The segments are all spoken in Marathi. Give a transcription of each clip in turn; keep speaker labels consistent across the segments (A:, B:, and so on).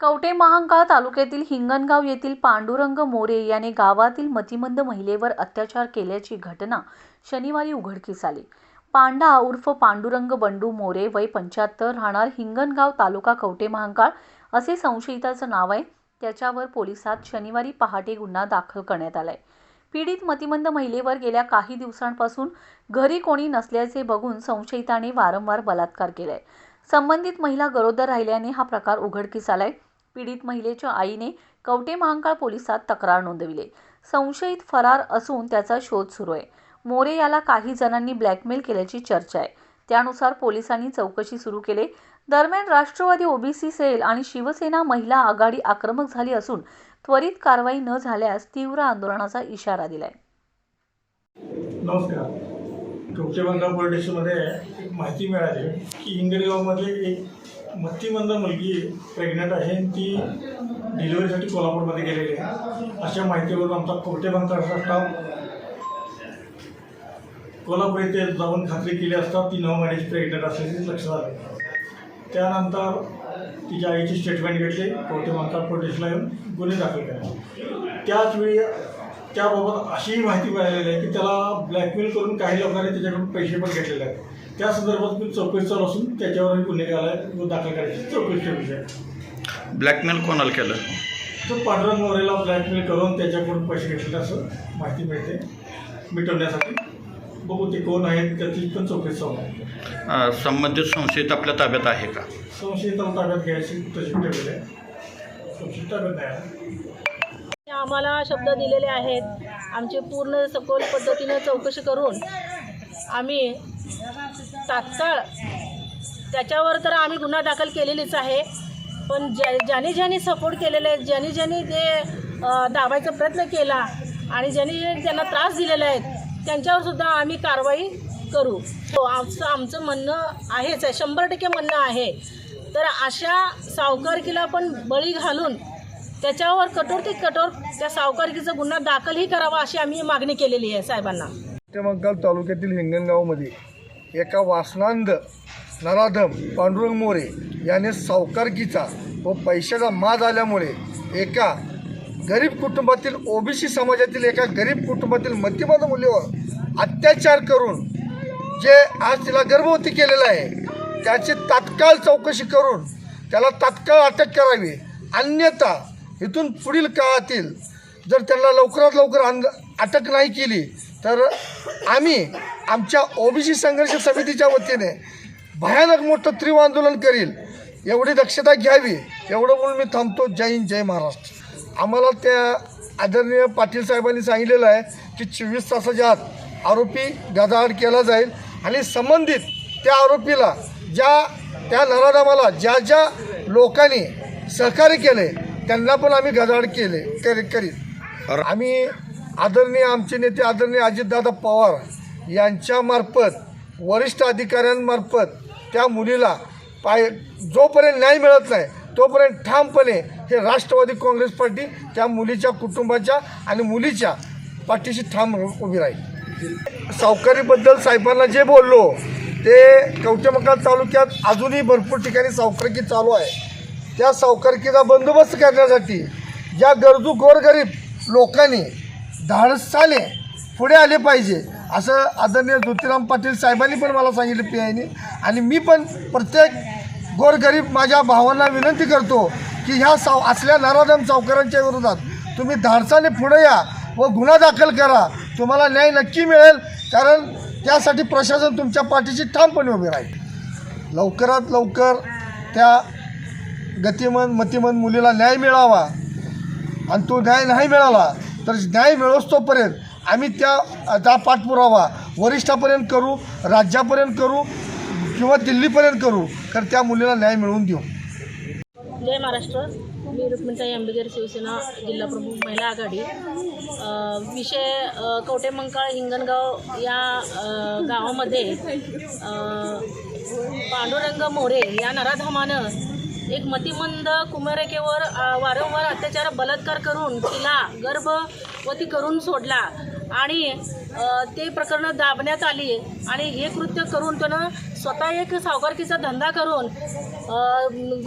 A: कवठे महांकाळ तालुक्यातील हिंगणगाव येथील पांडुरंग मोरे याने गावातील मतिमंद महिलेवर अत्याचार केल्याची घटना शनिवारी उघडकीस आली. पांडा उर्फ पांडुरंग बंडू मोरे वय पंच्याहत्तर राहणार हिंगणगाव तालुका कवठे महांकाळ असे संशयिताचं नाव आहे. त्याच्यावर पोलिसात शनिवारी पहाटे गुन्हा दाखल करण्यात आलाय. पीडित मतिमंद महिलेवर गेल्या काही दिवसांपासून घरी कोणी नसल्याचे बघून संशयिताने वारंवार बलात्कार केलाय. संबंधित महिला गरोदर राहिल्याने हा प्रकार उघडकीस आलाय. पीडित महिलेच्या आईने कवटे महांकाळ पोलिसात तक्रार नोंदविली. संशयित फरार असून त्याचा शोध सुरू आहे. मोरे याला काही जणांनी ब्लॅकमेल केल्याची चर्चा आहे. त्यानुसार पोलिसांनी चौकशी सुरू केली. दरम्यान राष्ट्रवादी ओबीसी सेल आणि शिवसेना महिला आघाडी आक्रमक झाली असून त्वरित कारवाई न झाल्यास तीव्र आंदोलनाचा इशारा दिलाय.
B: नमस्कार. बंगाल पोलीस स्टेशनमध्ये माहिती मिळाली की इंगळगावमध्ये एक मत्तीमंद मुलगी प्रेग्नंट आहे ती डिलिव्हरीसाठी कोल्हापूरमध्ये गेलेली आहे. अशा माहितीवरून आमचा कवटे बंगालचा स्टाफ कोल्हापूर येथे जाऊन खात्री केली असता ती नऊ महिन्याची प्रेग्नंट असल्याचे लक्षात आले. त्यानंतर तिच्या आईची स्टेटमेंट घेतली. कवटे बंगाल पोलीसला येऊन गुन्हे दाखल केले. त्याचवेळी त्याबाबत अशीही माहिती मिळालेली आहे की त्याला ब्लॅकमेल करून काही लोकांनी त्याच्याकडून पैसे पण घेतलेले आहेत. त्या संदर्भात मी चौकशी चालू असून त्याच्यावर गुन्हे घालाय दाखल करायची चौकशी ठेवली आहे
C: ब्लॅकमेल कोणाला केलं?
B: तो पांडुरंग मोरेला ब्लॅकमेल करून त्याच्याकडून पैसे घेतलेले असं माहिती मिळते मिटवण्यासाठी. बघू ते कोण आहेत त्याची पण चौकशी चालू आहे.
C: संबंधित संशयित आपल्या ताब्यात आहे का?
B: संशयिताला ताब्यात घ्यायची तशी ठेवलेली आहे. संशयित ताब्यात नाही.
D: आम्हाला शब्द दिलेले आहेत. आमचे पूर्ण सखोल पद्धतीनं चौकशी करून आम्ही तात्काळ. त्याच्यावर तर आम्ही गुन्हा दाखल केलेलीच आहे. पण ज्या ज्याने ज्याने सपोर्ट केलेला आहे ज्याने ज्याने ते दाबायचा प्रयत्न केला आणि ज्याने ज्यांनी त्यांना त्रास दिलेला आहे त्यांच्यावरसुद्धा आम्ही कारवाई करू. हो आमचं आमचं म्हणणं आहेच आहे शंभर टक्के म्हणणं आहे. तर अशा सावकारकीला पण बळी घालून त्याच्यावर कठोर ते कठोर त्या सावकारकीचा गुन्हा दाखलही करावा अशी आम्ही मागणी केलेली आहे साहेबांना.
E: मंगल तालुक्यातील हिंगणगावमध्ये एका वासनांद नराधम पांडुरंग मोरे याने सावकारकीचा व पैशाचा माज आल्यामुळे एका गरीब कुटुंबातील ओबीसी समाजातील एका गरीब कुटुंबातील मध्यमद मुलीवर अत्याचार करून जे आज तिला गर्भवती केलेलं आहे त्याची तात्काळ चौकशी करून त्याला तात्काळ अटक करावी. अन्यथा इथून पुढील काळातील जर त्यांना लवकरात लवकर अंद अटक नाही केली तर आम्ही आमच्या ओबीसी संघर्ष समितीच्या वतीने भयानक मोठं तीव्र आंदोलन करील. एवढी दक्षता घ्यावी एवढं म्हणून मी थांबतो. जय हिंद जय महाराष्ट्र. आम्हाला त्या आदरणीय पाटील साहेबांनी सांगितलेलं आहे की चोवीस तासाच्या आत आरोपी गदाआड केला जाईल आणि संबंधित त्या आरोपीला ज्या त्या नराधामाला ज्या ज्या लोकांनी सहकार्य केले त्यांना पण आम्ही गदाआड केले करी करीत. आम्ही आदरणीय आमचे नेते आदरणीय अजितदादा पवार यांच्यामार्फत वरिष्ठ अधिकाऱ्यांमार्फत त्या मुलीला पाय जोपर्यंत न्याय मिळत नाही तोपर्यंत ठामपणे हे राष्ट्रवादी काँग्रेस पार्टी त्या मुलीच्या कुटुंबाच्या आणि मुलीच्या पाठीशी ठाम उभी राहील. सावकारीबद्दल साहेबांना जे बोललो ते कवटेमकाळ तालुक्यात अजूनही भरपूर ठिकाणी सावकारकी चालू आहे. त्या सावकारकीचा बंदोबस्त करण्यासाठी ज्या गरजू गोरगरीब लोकांनी धाडसाने पुढे आले पाहिजे. असं आदरणीय ज्योतिराम पाटील साहेबांनी पण मला सांगितलं पी आयने. आणि मी पण प्रत्येक गोरगरीब माझ्या भावांना विनंती करतो की ह्या साव असल्या नराधम सावकारांच्या विरोधात तुम्ही धाडसाने पुढे या व गुन्हा दाखल करा. तुम्हाला न्याय नक्की मिळेल कारण त्यासाठी प्रशासन तुमच्या पाठीची ठामपणे उभी राहील. लवकरात लवकर त्या गतिमन मतिमन मुलीला न्याय मिळावा. आणि तो न्याय नाही मिळाला तर न्याय मिळवतोपर्यंत आम्ही त्या त्या पाठपुरावा वरिष्ठापर्यंत करू राज्यापर्यंत करू किंवा दिल्लीपर्यंत करू तर त्या मुलीला न्याय मिळवून देऊ.
D: जय महाराष्ट्र. मी रुक्मिणताई आंबेकर शिवसेना जिल्हा प्रमुख महिला आघाडी. विषय कवटे मंकाळ हिंगणगाव या गावामध्ये पांडुरंग मोरे या नराधामानं एक मतिमंद कुमारिकेवर वारंवार अत्याचार बलात्कार करून तिला गर्भवती करून सोडला. आणि ते प्रकरणं दाबण्यात आली. आणि हे कृत्य करून त्यानं स्वतः एक सावकारकीचा धंदा करून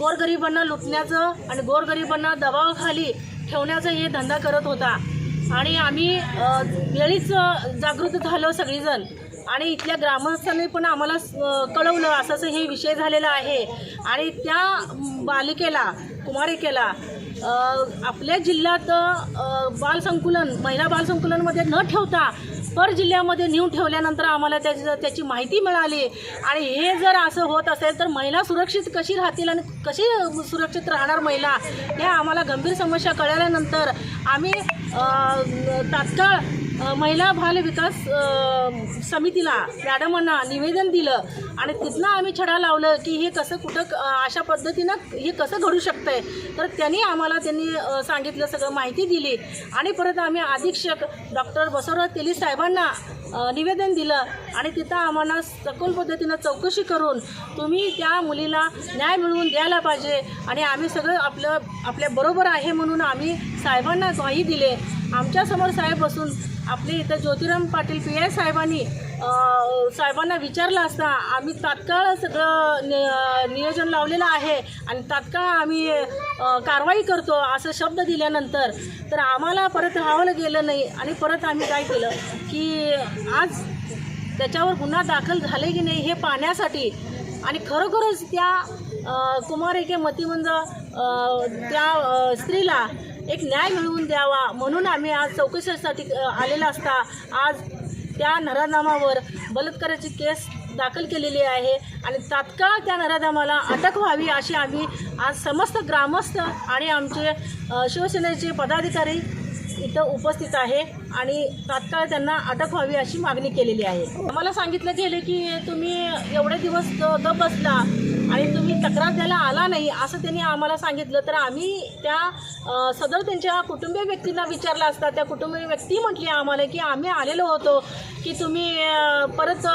D: गोरगरिबांना लुटण्याचं आणि गोरगरिबांना दबावाखाली ठेवण्याचा हे धंदा करत होता. आणि आम्ही वेळीच जागृत झालो सगळीजण. आणि इथल्या ग्रामस्थांनी पण आम्हाला कळवलं असं असं हे विषय झालेला आहे. आणि त्या बालिकेला कुमारिकेला आपल्या जिल्ह्यात बालसंकुलन महिला बालसंकुलनमध्ये न ठेवता पर जिल्ह्यामध्ये नेऊन ठेवल्यानंतर आम्हाला त्याची त्याची माहिती मिळाली. आणि हे जर असं होत असेल तर महिला सुरक्षित कशी राहतील आणि कशी सुरक्षित राहणार महिला हे आम्हाला गंभीर समस्या कळल्यानंतर आम्ही तात्काळ महिला बाल विकास समितीला मॅडमांना निवेदन दिलं आणि तिथनं आम्ही छडा लावलं की हे कसं कुठं अशा पद्धतीनं हे कसं घडू शकतं आहे तर त्यांनी आम्हाला त्यांनी सांगितलं सगळं माहिती दिली आणि परत आम्ही अधीक्षक डॉक्टर बसवराज तेली साहेबांना निवेदन दिलं आणि तिथं आम्हाला सखोल पद्धतीनं चौकशी करून तुम्ही त्या मुलीला न्याय मिळवून द्यायला पाहिजे आणि आम्ही सगळं आपलं आपल्या बरोबर आहे म्हणून आम्ही साहेबांना ग्वाही दिले. आमच्यासमोर साहेब बसून आपले इथं ज्योतिराम पाटील पी आय साहेबांनी साहेबांना विचारलं असता आम्ही तात्काळ सगळं नि नियोजन लावलेलं आहे आणि तात्काळ आम्ही कारवाई करतो असं शब्द दिल्यानंतर तर आम्हाला परत राहावलं गेलं नाही आणि परत आम्ही काय केलं की आज त्याच्यावर गुन्हा दाखल झाले की नाही हे पाहण्यासाठी आणि खरोखरच त्या कुमार कुमारिके मतिमंद त्या स्त्रीला एक न्याय मिळवून द्यावा म्हणून आम्ही आज चौकशीसाठी आलेला असता. आज त्या नराधामावर बलात्काराची केस दाखल केलेली आहे आणि तात्काळ त्या नराधामाला अटक व्हावी अशी आम्ही आज समस्त ग्रामस्थ आणि आमचे शिवसेनेचे पदाधिकारी इथं उपस्थित आहे आणि तात्काळ त्यांना अटक व्हावी अशी मागणी केलेली आहे. आम्हाला सांगितलं गेले की तुम्ही एवढे दिवस गप बसला आणि तुम्ही तक्रार द्यायला आला नाही असं त्यांनी आम्हाला सांगितलं. तर आम्ही त्या सदर त्यांच्या कुटुंबीय व्यक्तींना विचारलं असता त्या कुटुंबीय व्यक्ती म्हटली आम्हाला की आम्ही आलेलो होतो की तुम्ही परत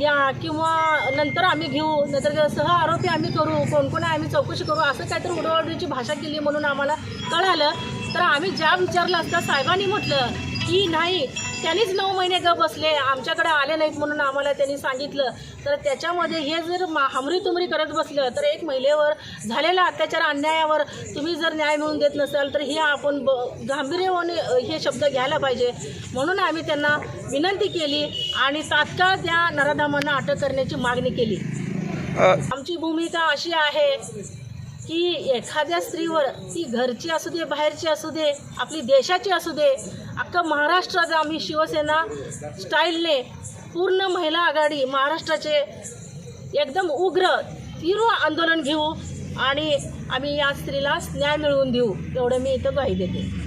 D: या किंवा नंतर आम्ही घेऊ नंतर सह आरोपी आम्ही करू कोण कोण आम्ही चौकशी करू असं काहीतरी उडवाउडवीची भाषा केली म्हणून आम्हाला कळालं. तर आम्ही ज्या विचारलं असता साहेबांनी म्हटलं की नाही त्यांनीच नऊ महिने ग बसले आमच्याकडे आले नाहीत म्हणून आम्हाला त्यांनी सांगितलं. तर त्याच्यामध्ये हे जर मा हमरी तुमरी करत बसलं तर एक महिलेवर झालेल्या अत्याचार अन्यायावर तुम्ही जर न्याय मिळवून देत नसाल तर हे आपण ब गांभीर्याने अ, हे शब्द घ्यायला पाहिजे. म्हणून आम्ही त्यांना विनंती केली आणि तात्काळ त्या नराधामांना अटक करण्याची मागणी केली. आमची भूमिका अशी आहे की एखाद्या स्त्रीवर ती घरची असू दे बाहेरची असू दे आपली देशाची असू दे अख्खा महाराष्ट्रात आम्ही शिवसेना स्टाईलने पूर्ण महिला आघाडी महाराष्ट्राचे एकदम उग्र तीव्र आंदोलन घेऊ आणि आम्ही या स्त्रीला न्याय मिळवून देऊ एवढं मी इथं ग्वाही देते.